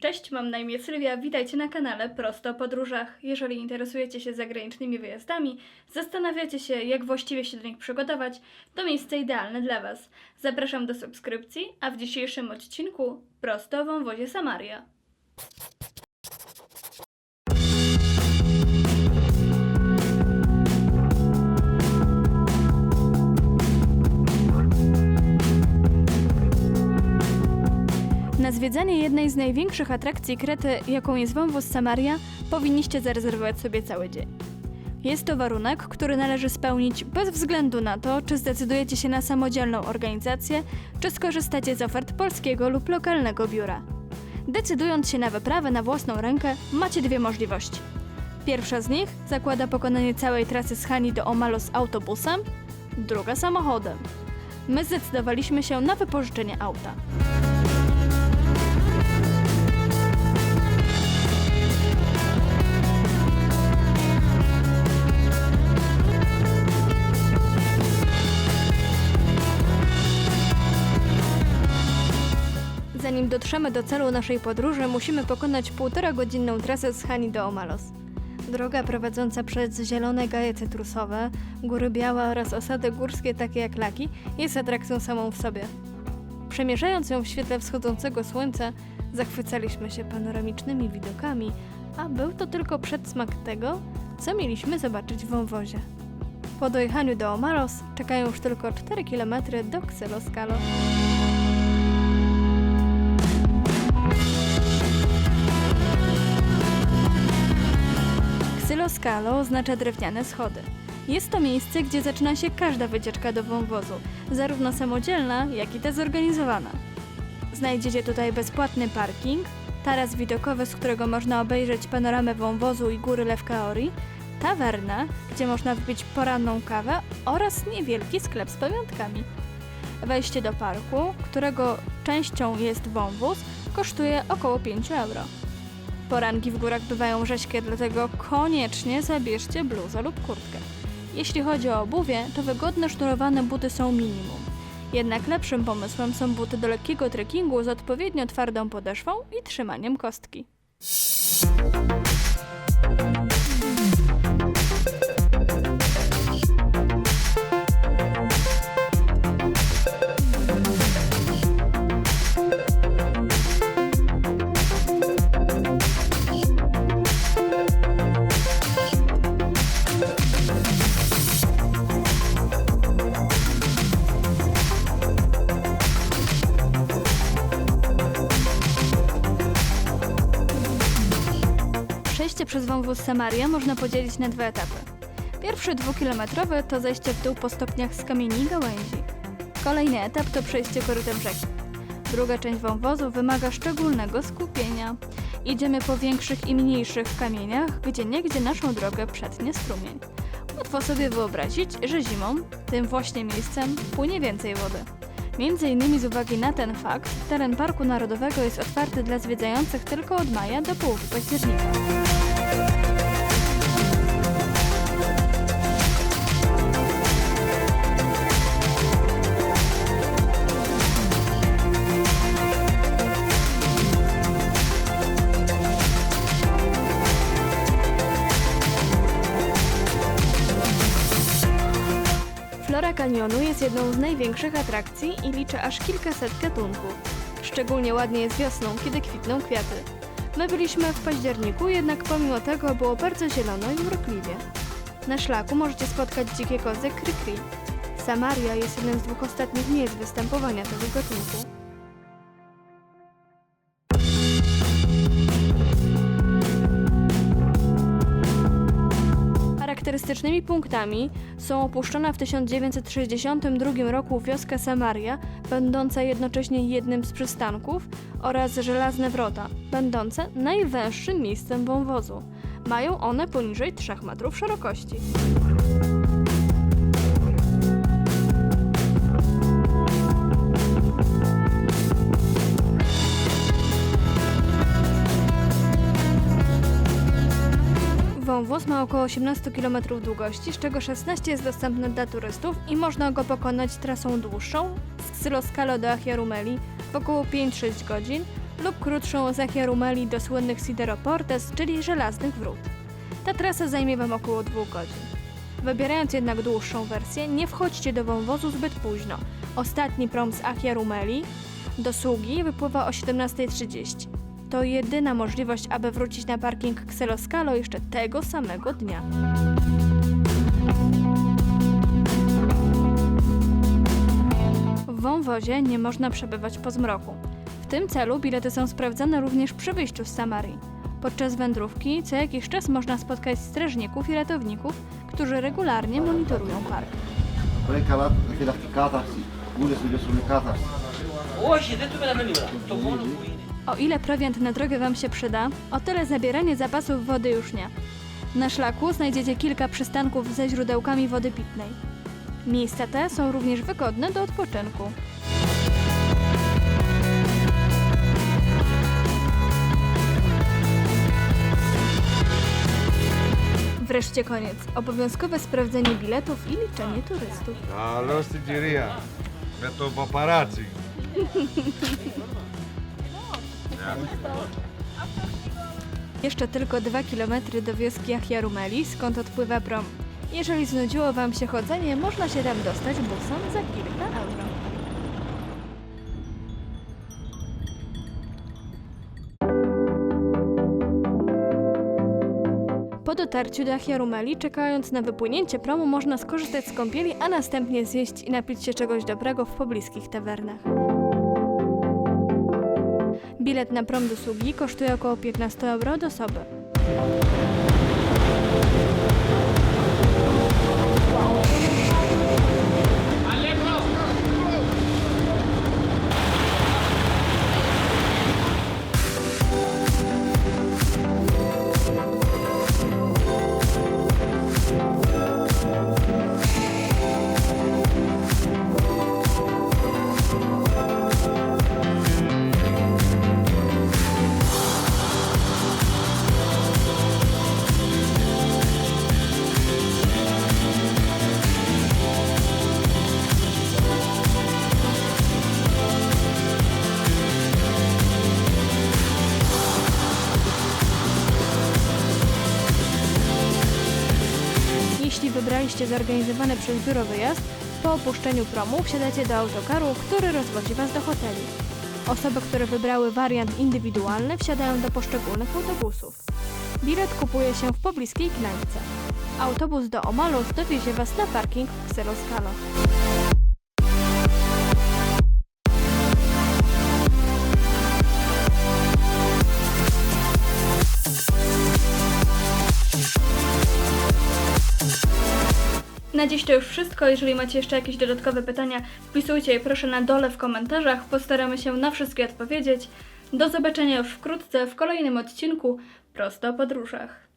Cześć, mam na imię Sylwia, witajcie na kanale Prosto o Podróżach. Jeżeli interesujecie się zagranicznymi wyjazdami, zastanawiacie się, jak właściwie się do nich przygotować, to miejsce idealne dla Was. Zapraszam do subskrypcji, a w dzisiejszym odcinku prosto o wąwozie Samaria. Na zwiedzanie jednej z największych atrakcji Krety, jaką jest wąwóz Samaria, powinniście zarezerwować sobie cały dzień. Jest to warunek, który należy spełnić bez względu na to, czy zdecydujecie się na samodzielną organizację, czy skorzystacie z ofert polskiego lub lokalnego biura. Decydując się na wyprawę na własną rękę, macie dwie możliwości. Pierwsza z nich zakłada pokonanie całej trasy z Hani do Omalos autobusem, druga samochodem. My zdecydowaliśmy się na wypożyczenie auta. Dotrzemy do celu naszej podróży, musimy pokonać półtora godzinną trasę z Hani do Omalos. Droga prowadząca przez zielone gaje cytrusowe, góry białe oraz osady górskie takie jak Laki jest atrakcją samą w sobie. Przemierzając ją w świetle wschodzącego słońca, zachwycaliśmy się panoramicznymi widokami, a był to tylko przedsmak tego, co mieliśmy zobaczyć w wąwozie. Po dojechaniu do Omalos czekają już tylko 4 km do Xeloskalo. Xyloskalo oznacza drewniane schody. Jest to miejsce, gdzie zaczyna się każda wycieczka do wąwozu, zarówno samodzielna, jak i ta zorganizowana. Znajdziecie tutaj bezpłatny parking, taras widokowy, z którego można obejrzeć panoramę wąwozu i góry Lewkaori, tawernę, gdzie można wypić poranną kawę oraz niewielki sklep z pamiątkami. Wejście do parku, którego częścią jest wąwóz, kosztuje około 5 euro. Poranki w górach bywają rzeźkie, dlatego koniecznie zabierzcie bluzę lub kurtkę. Jeśli chodzi o obuwie, to wygodne sznurowane buty są minimum. Jednak lepszym pomysłem są buty do lekkiego trekkingu z odpowiednio twardą podeszwą i trzymaniem kostki. Przejście przez wąwóz Samaria można podzielić na dwa etapy. Pierwszy dwukilometrowy to zejście w dół po stopniach z kamieni i gałęzi. Kolejny etap to przejście korytem rzeki. Druga część wąwozu wymaga szczególnego skupienia. Idziemy po większych i mniejszych kamieniach, gdzie niegdzie naszą drogę przetnie strumień. Łatwo sobie wyobrazić, że zimą, tym właśnie miejscem, płynie więcej wody. Między innymi z uwagi na ten fakt, teren Parku Narodowego jest otwarty dla zwiedzających tylko od maja do połowy października. Flora kanionu jest jedną z największych atrakcji i liczy aż kilkaset gatunków. Szczególnie ładnie jest wiosną, kiedy kwitną kwiaty. My byliśmy w październiku, jednak pomimo tego było bardzo zielono i urokliwie. Na szlaku możecie spotkać dzikie kozy kry-kry. Samaria jest jednym z dwóch ostatnich miejsc występowania tego gatunku. Charakterystycznymi punktami są opuszczona w 1962 roku wioska Samaria, będąca jednocześnie jednym z przystanków, oraz Żelazne Wrota, będące najwęższym miejscem wąwozu. Mają one poniżej 3 metrów szerokości. Wąwóz ma około 18 km długości, z czego 16 jest dostępne dla turystów i można go pokonać trasą dłuższą z Xyloskalo do Achiarumeli w około 5-6 godzin lub krótszą z Achiarumeli do słynnych Sideroportes, czyli żelaznych wrót. Ta trasa zajmie Wam około 2 godzin. Wybierając jednak dłuższą wersję, nie wchodźcie do wąwozu zbyt późno. Ostatni prom z Achiarumeli do Sługi wypływa o 17.30. To jedyna możliwość, aby wrócić na parking Xeloskalo jeszcze tego samego dnia. W wąwozie nie można przebywać po zmroku. W tym celu bilety są sprawdzane również przy wyjściu z Samarii. Podczas wędrówki co jakiś czas można spotkać strażników i ratowników, którzy regularnie monitorują park. Poi calato perché la ficcata si o ile prowiant na drogę Wam się przyda, o tyle zabieranie zapasów wody już nie. Na szlaku znajdziecie kilka przystanków ze źródełkami wody pitnej. Miejsca te są również wygodne do odpoczynku. Wreszcie koniec. Obowiązkowe sprawdzenie biletów i liczenie turystów. Halo, Sydziria. Beto paparazzi. Jeszcze tylko 2 km do wioski Achiarumeli, skąd odpływa prom. Jeżeli znudziło Wam się chodzenie, można się tam dostać busem za kilka euro. Po dotarciu do Achiarumeli, czekając na wypłynięcie promu, można skorzystać z kąpieli, a następnie zjeść i napić się czegoś dobrego w pobliskich tawernach. Bilet na prom do Sługi kosztuje około 15 euro od osoby. Jeśli wybraliście zorganizowany przez biuro wyjazd, po opuszczeniu promu wsiadacie do autokaru, który rozwozi Was do hoteli. Osoby, które wybrały wariant indywidualny, wsiadają do poszczególnych autobusów. Bilet kupuje się w pobliskiej knajpce. Autobus do Omalus dowiezie Was na parking w Xeroskalo. Na dziś to już wszystko. Jeżeli macie jeszcze jakieś dodatkowe pytania, wpisujcie je proszę na dole w komentarzach. Postaramy się na wszystkie odpowiedzieć. Do zobaczenia już wkrótce w kolejnym odcinku Prosto o podróżach.